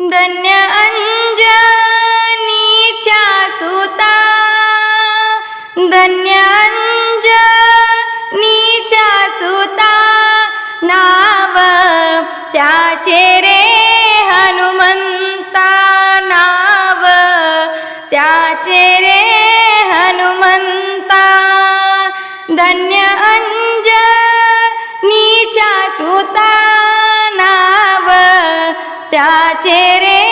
धन्य अंजनीच्या सुता. धन्य अंजनीच्या सुता. नाव त्याचे रे हनुमंता. नाव त्याचे रे त्याचे रे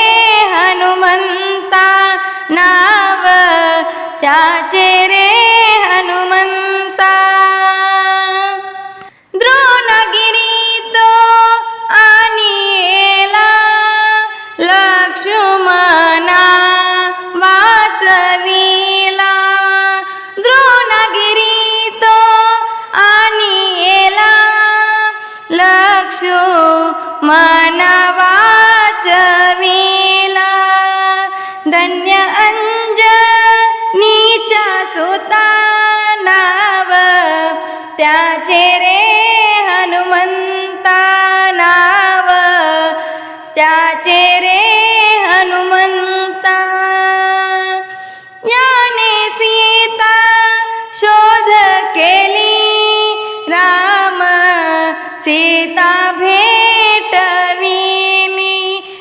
हनुमंता नाव. त्याचे रे हनुमंता. द्रोणगिरी तो आणिला लक्ष्मणा वाचविला. द्रोणगिरी तो आणिला लक्ष्मणा सुता नाव त्याचे रे हनुमंता नाव त्याचे रे हनुमंता. याने सीता शोध केली राम सीता भेटविली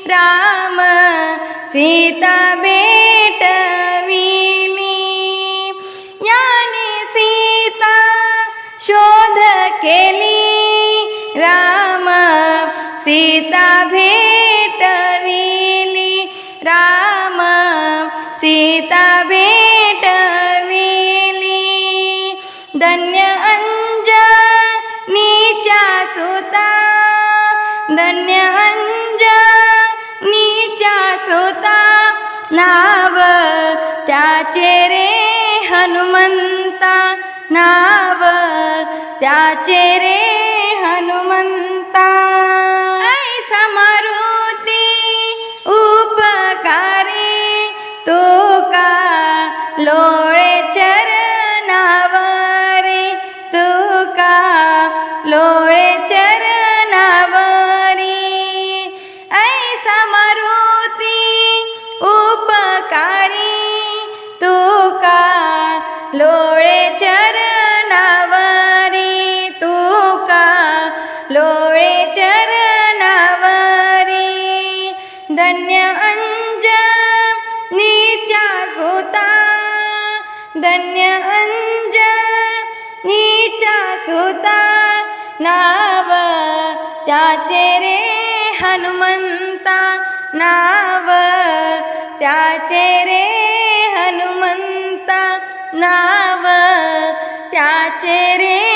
राम सीता भेट शोध केली. राम सीता भेटविली. राम सीता भेटविली. धन्य अंजनीच्या सुता. धन्य अंजनीच्या सुता. नाव त्याचे रे हनुमंता. ना त्याचे रे हनुमंता. ऐसा मारुती उपकारे तो का लोळे चरणावारे तो का लोळे चरणावारी. ऐसा मारुती उपकारी तो का लोळे चर धन्य अंजनीच्या सुता नाव त्याचे रे हनुमंता नाव त्याचे रे हनुमंता नाव त्याचे रे